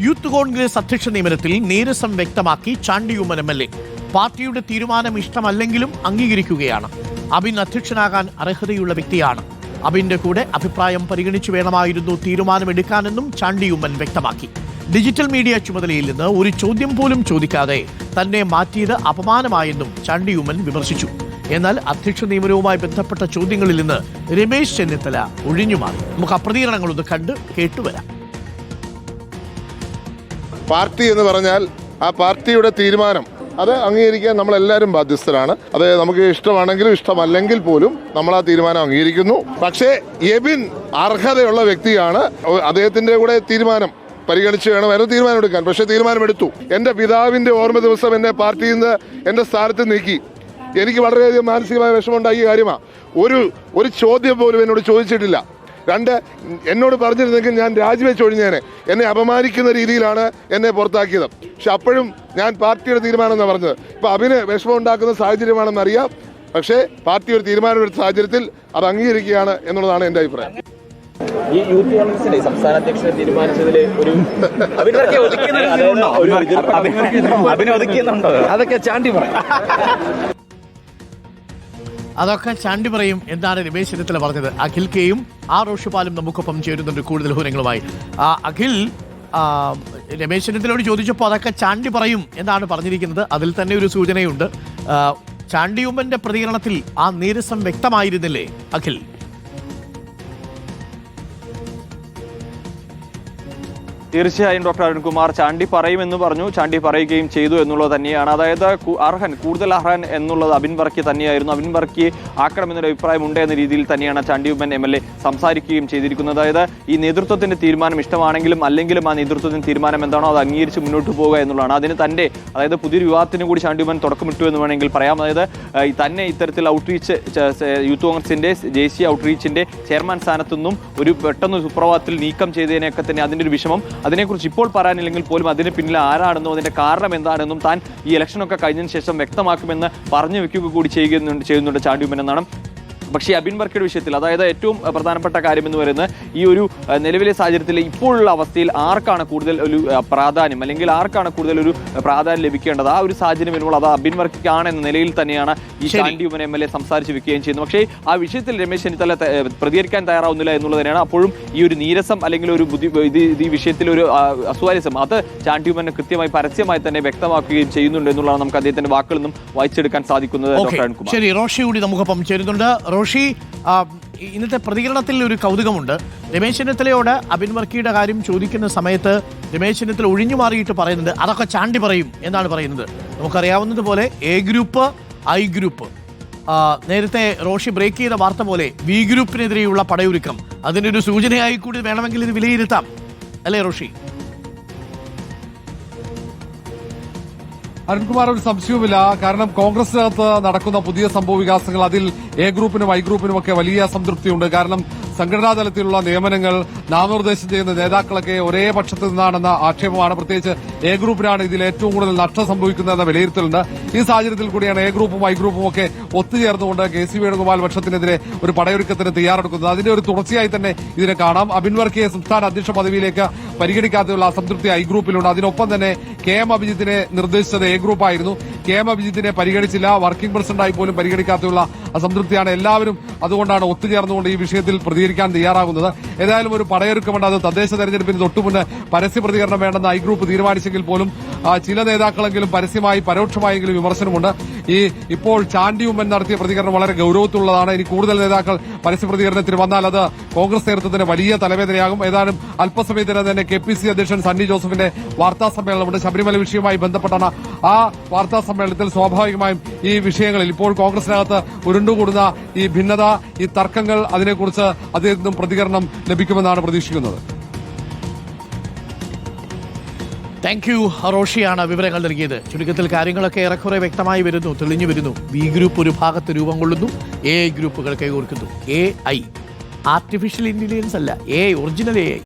Youth Congress അധ്യക്ഷ നിയമനത്തിൽ നീരസം വ്യക്തമാക്കി ചാണ്ടിയുമ്മൻ എം എൽ എ. പാർട്ടിയുടെ തീരുമാനം ഇഷ്ടമല്ലെങ്കിലും അംഗീകരിക്കുകയാണ്. അബിൻ അധ്യക്ഷനാകാൻ അർഹതയുള്ള വ്യക്തിയാണ്. അബിന്റെ കൂടെ അഭിപ്രായം പരിഗണിച്ചു വേണമായിരുന്നു തീരുമാനമെടുക്കാനെന്നും ചാണ്ടിയുമ്മൻ വ്യക്തമാക്കി. ഡിജിറ്റൽ മീഡിയ ചുമതലയിൽ നിന്ന് ഒരു ചോദ്യം പോലും ചോദിക്കാതെ തന്നെ മാറ്റിയത് അപമാനമായെന്നും ചാണ്ടിയുമ്മൻ വിമർശിച്ചു. എന്നാൽ അധ്യക്ഷ നിയമനവുമായി ബന്ധപ്പെട്ട ചോദ്യങ്ങളിൽ നിന്ന് രമേശ് ചെന്നിത്തല ഒഴിഞ്ഞുമാറി. നമുക്ക് ആ പ്രതികരണങ്ങളൊന്ന് കണ്ട് കേട്ടുവരാം. പാർട്ടി എന്ന് പറഞ്ഞാൽ ആ പാർട്ടിയുടെ തീരുമാനം. അത് അംഗീകരിക്കാൻ നമ്മളെല്ലാവരും ബാധ്യസ്ഥരാണ്. അത് നമുക്ക് ഇഷ്ടമാണെങ്കിലും ഇഷ്ടമല്ലെങ്കിൽ പോലും നമ്മൾ ആ തീരുമാനം അംഗീകരിക്കുന്നു. പക്ഷേ എബിൻ അർഹതയുള്ള വ്യക്തിയാണ്. അദ്ദേഹത്തിന്റെ കൂടെ തീരുമാനം പരിഗണിച്ച് വേണം വേണമായിരുന്നു തീരുമാനമെടുക്കാൻ പക്ഷേ തീരുമാനമെടുത്തു. എന്റെ പിതാവിന്റെ ഓർമ്മ ദിവസം എന്നെ പാർട്ടിയിൽ നിന്ന് എന്റെ സ്ഥാനത്ത് നീക്കി. എനിക്ക് വളരെയധികം മാനസികമായ വിഷമമുണ്ടാക്കിയ കാര്യമാണ്. ഒരു ഒരു ചോദ്യം പോലും എന്നോട് ചോദിച്ചിട്ടില്ല. രണ്ട് എന്നോട് പറഞ്ഞിരുന്നെങ്കിൽ ഞാൻ രാജിവെച്ച് ഒഴിഞ്ഞേനെ. എന്നെ അപമാനിക്കുന്ന രീതിയിലാണ് എന്നെ പുറത്താക്കിയത്. പക്ഷെ അപ്പോഴും ഞാൻ പാർട്ടിയുടെ തീരുമാനം എന്നാണ് പറഞ്ഞത്. ഇപ്പം അഭിന് വിഷമം ഉണ്ടാക്കുന്ന സാഹചര്യമാണെന്ന് അറിയാം. പക്ഷേ പാർട്ടി ഒരു തീരുമാനമെടുത്ത സാഹചര്യത്തിൽ അത് അംഗീകരിക്കുകയാണ് എന്നുള്ളതാണ് എന്റെ അഭിപ്രായം. ഈ യൂത്ത് കോൺഗ്രസിന്റെ സംസ്ഥാന അധ്യക്ഷനെ തീരുമാനിച്ചതിൽ ഒരു അതൊക്കെ ചാണ്ടി പറയും അതൊക്കെ ചാണ്ടി പറയും എന്നാണ് രമേശ് ചെന്നിത്തല പറഞ്ഞത്. അഖിൽ കെയും ആ റോഷിപാലും നമുക്കൊപ്പം ചേരുന്നുണ്ട് കൂടുതൽ വിവരങ്ങളുമായി. ആ, അഖിൽ രമേശ് ചെന്നിത്തലയോട് ചോദിച്ചപ്പോൾ അതൊക്കെ ചാണ്ടി പറയും എന്നാണ് പറഞ്ഞിരിക്കുന്നത്. അതിൽ തന്നെ ഒരു സൂചനയുണ്ട്. ചാണ്ടിയുമ്മന്റെ പ്രതികരണത്തിൽ ആ നീരസം വ്യക്തമായിരുന്നില്ലേ അഖിൽ? തീർച്ചയായും ഡോക്ടർ അരുൺകുമാർ ചാണ്ടി പറയുമെന്ന് പറഞ്ഞു. ചാണ്ടി പറയുകയും ചെയ്തു എന്നുള്ളത് തന്നെയാണ്. അതായത് അർഹൻ കൂടുതൽ അർഹൻ എന്നുള്ളത് അബിൻ വർക്കി തന്നെയായിരുന്നു. അബിൻ വർക്കി ആക്കണമെന്നൊരു അഭിപ്രായം ഉണ്ട് എന്ന രീതിയിൽ തന്നെയാണ് Chandy Oommen M L A സംസാരിക്കുകയും ചെയ്തിരിക്കുന്നത്. അതായത് ഈ നേതൃത്വത്തിന്റെ തീരുമാനം ഇഷ്ടമാണെങ്കിലും അല്ലെങ്കിലും ആ നേതൃത്വത്തിന്റെ തീരുമാനം എന്താണോ അത് അംഗീകരിച്ച് മുന്നോട്ട് പോവുക എന്നുള്ളതാണ്. അതിന് തന്റെ അതായത് പുതിയൊരു വിവാഹത്തിന് കൂടി ചാണ്ടി ഉമ്മൻ തുടക്കമിട്ടു എന്ന് വേണമെങ്കിൽ പറയാം. അതായത് തന്നെ ഇത്തരത്തിൽ ഔട്ട്റീച്ച് യൂത്ത് കോൺഗ്രസിന്റെ ദേശീയ ഔട്ട്റീച്ചിന്റെ ചെയർമാൻ സ്ഥാനത്തു നിന്നും ഒരു പെട്ടെന്ന് സുപ്രഭാതത്തിൽ നീക്കം ചെയ്തതിനൊക്കെ തന്നെ അതിന്റെ ഒരു വിഷമം അതിനെക്കുറിച്ച് ഇപ്പോൾ പറയാനില്ലെങ്കിൽ പോലും അതിന് പിന്നിൽ ആരാണെന്നും അതിന്റെ കാരണം എന്താണെന്നും താൻ ഈ ഇലക്ഷനൊക്കെ കഴിഞ്ഞതിന് ശേഷം വ്യക്തമാക്കുമെന്ന് പറഞ്ഞു വെക്കുക കൂടി ചെയ്യുന്നുണ്ട് ചെയ്യുന്നുണ്ട് ചാണ്ടിയുമെന്നാണ് പക്ഷേ അബിൻ വർക്കിയുടെ വിഷയത്തിൽ അതായത് ഏറ്റവും പ്രധാനപ്പെട്ട കാര്യം എന്ന് പറയുന്നത് ഈ ഒരു നിലവിലെ സാഹചര്യത്തിൽ ഇപ്പോഴുള്ള അവസ്ഥയിൽ ആർക്കാണ് കൂടുതൽ ഒരു പ്രാധാന്യം അല്ലെങ്കിൽ ആർക്കാണ് കൂടുതൽ ഒരു പ്രാധാന്യം ലഭിക്കേണ്ടത്? ആ ഒരു സാഹചര്യം വരുമ്പോൾ അത് അബിൻ വർക്കിക്കാണ് എന്ന നിലയിൽ തന്നെയാണ് ഈ ശരി. ഉമ്മൻ എം എൽ എ സംസാരിച്ച് വെക്കുകയും ചെയ്യുന്നത്. പക്ഷേ ആ വിഷയത്തിൽ രമേശ് ചെന്നിത്തല പ്രതികരിക്കാൻ തയ്യാറാവുന്നില്ല എന്നുള്ളത് തന്നെയാണ്. അപ്പോഴും ഈ ഒരു നീരസം അല്ലെങ്കിൽ ഒരു ബുദ്ധി ഇത് ഈ വിഷയത്തിൽ ഒരു അസ്വാരസ്യം അത് ചാണ്ടിയുമൻ കൃത്യമായി പരസ്യമായി തന്നെ വ്യക്തമാക്കുകയും ചെയ്യുന്നുണ്ട് എന്നുള്ളതാണ് നമുക്ക് അദ്ദേഹത്തിന്റെ വാക്കുകളിൽ നിന്നും വായിച്ചെടുക്കാൻ സാധിക്കുന്നത് ഡോക്ടർ ശരി റോഷി കൂടി നമുക്കൊപ്പം ചേരുന്നുണ്ട്. റോഷി ഇന്നത്തെ പ്രതികരണത്തിൽ ഒരു കൗതുകമുണ്ട്. രമേശ് ചെന്നിത്തലയോട് അബിൻ വർക്കിയുടെ കാര്യം ചോദിക്കുന്ന സമയത്ത് രമേശ് ചെന്നിത്തല ഒഴിഞ്ഞു മാറിയിട്ട് പറയുന്നത് അതൊക്കെ ചാണ്ടി പറയും എന്നാണ് പറയുന്നത്. നമുക്കറിയാവുന്നതുപോലെ എ ഗ്രൂപ്പ് ഐ ഗ്രൂപ്പ്. നേരത്തെ റോഷി ബ്രേക്ക് ചെയ്ത വാർത്ത പോലെ വി ഗ്രൂപ്പിനെതിരെയുള്ള പടയൊരുക്കം. അതിനൊരു സൂചനയായി കൂടി വേണമെങ്കിൽ ഇത് വിലയിരുത്താം. അല്ലേ റോഷി? അരുൺകുമാർ ഒരു സംശയവുമില്ല. കാരണം കോൺഗ്രസിനകത്ത് നടക്കുന്ന പുതിയ സംഭവ വികാസങ്ങൾ അതിൽ എ ഗ്രൂപ്പിനും ഐ ഗ്രൂപ്പിനും ഒക്കെ വലിയ സംതൃപ്തിയുണ്ട്. കാരണം സംഘടനാ തലത്തിലുള്ള നിയമനങ്ങൾ നാമനിർദ്ദേശം ചെയ്യുന്ന നേതാക്കളൊക്കെ ഒരേ പക്ഷത്ത് നിന്നാണെന്ന ആക്ഷേപമാണ്. പ്രത്യേകിച്ച് എ ഗ്രൂപ്പിനാണ് ഇതിൽ ഏറ്റവും കൂടുതൽ നഷ്ടം സംഭവിക്കുന്നതെന്ന വിലയിരുത്തലുണ്ട്. ഈ സാഹചര്യത്തിൽ കൂടിയാണ് എ ഗ്രൂപ്പും ഐ ഗ്രൂപ്പും ഒക്കെ ഒത്തുചേർന്നുകൊണ്ട് കെ സി വേണുഗോപാൽ പക്ഷത്തിനെതിരെ ഒരു പടയൊരുക്കത്തിന് തയ്യാറെടുക്കുന്നത്. അതിന്റെ ഒരു തുടർച്ചയായി തന്നെ ഇതിനെ കാണാം. അബിൻ വർക്കിയെ സംസ്ഥാന അധ്യക്ഷ പദവിയിലേക്ക് പരിഗണിക്കാതെയുള്ള അസംതൃപ്തി ഐ ഗ്രൂപ്പിലുണ്ട്. അതിനൊപ്പം തന്നെ കെ എം അഭിജിത്തിനെ നിർദ്ദേശിച്ചത് എ ഗ്രൂപ്പായിരുന്നു. കെ എം അഭിജിത്തിനെ പരിഗണിച്ചില്ല. വർക്കിംഗ് പ്രസിഡന്റായി പോലും പരിഗണിക്കാത്തുള്ള അസംതൃപ്തിയാണ് എല്ലാവരും അതുകൊണ്ടാണ് ഒത്തുചേർന്നുകൊണ്ട് ഈ വിഷയത്തിൽ പ്രതികരിക്കാൻ തയ്യാറാകുന്നത്. ഏതായാലും ഒരു പടയൊരുക്കമുണ്ട് അത് തദ്ദേശ തെരഞ്ഞെടുപ്പിന് തൊട്ടുമുന്ന് പരസ്യ പ്രതികരണം വേണ്ടെന്ന് ഐ ഗ്രൂപ്പ് തീരുമാനിച്ചെങ്കിൽ പോലും ചില നേതാക്കളെങ്കിലും പരസ്യമായി പരോക്ഷമായെങ്കിലും വിമർശനമുണ്ട്. ഈ ഇപ്പോൾ ചാണ്ടി ഉമ്മൻ നടത്തിയ പ്രതികരണം വളരെ ഗൌരവത്തിലുള്ളതാണ് ഇനി കൂടുതൽ നേതാക്കൾ പരസ്യ പ്രതികരണത്തിന് വന്നാൽ അത് കോൺഗ്രസ് നേതൃത്വത്തിന് വലിയ തലവേദനയാകും. ഏതാനും അല്പസമയത്തിന് തന്നെ കെ പി സി അധ്യക്ഷൻ സണ്ണി ജോസഫിന്റെ വാർത്താ സമ്മേളനമുണ്ട്. ശബരിമല വിഷയവുമായി ബന്ധപ്പെട്ടാണ് ആ വാർത്താ സമ്മേളനത്തിൽ സ്വാഭാവികമായും ഈ വിഷയങ്ങളിൽ ഇപ്പോൾ കോൺഗ്രസിനകത്ത് ഉരുണ്ടുകൂടുന്ന ഈ ഭിന്നത ഈ തർക്കങ്ങൾ അതിനെക്കുറിച്ച് അതിൽ നിന്നും പ്രതികരണം ലഭിക്കുമെന്നാണ് പ്രതീക്ഷിക്കുന്നത്. താങ്ക് യു റോഷിയാണ് വിവരങ്ങൾ നൽകിയത്. ചുരുക്കത്തിൽ കാര്യങ്ങളൊക്കെ ഏറെക്കുറെ വ്യക്തമായി വരുന്നു തെളിഞ്ഞു വരുന്നു. ബി ഗ്രൂപ്പ് ഒരു ഭാഗത്ത് രൂപം കൊള്ളുന്നു എ ഗ്രൂപ്പുകൾ കൈകോർക്കുന്നു. എ ഐ ആർട്ടിഫിഷ്യൽ ഇന്റലിജൻസ് അല്ല എ ഒറിജിനൽ എ ഐ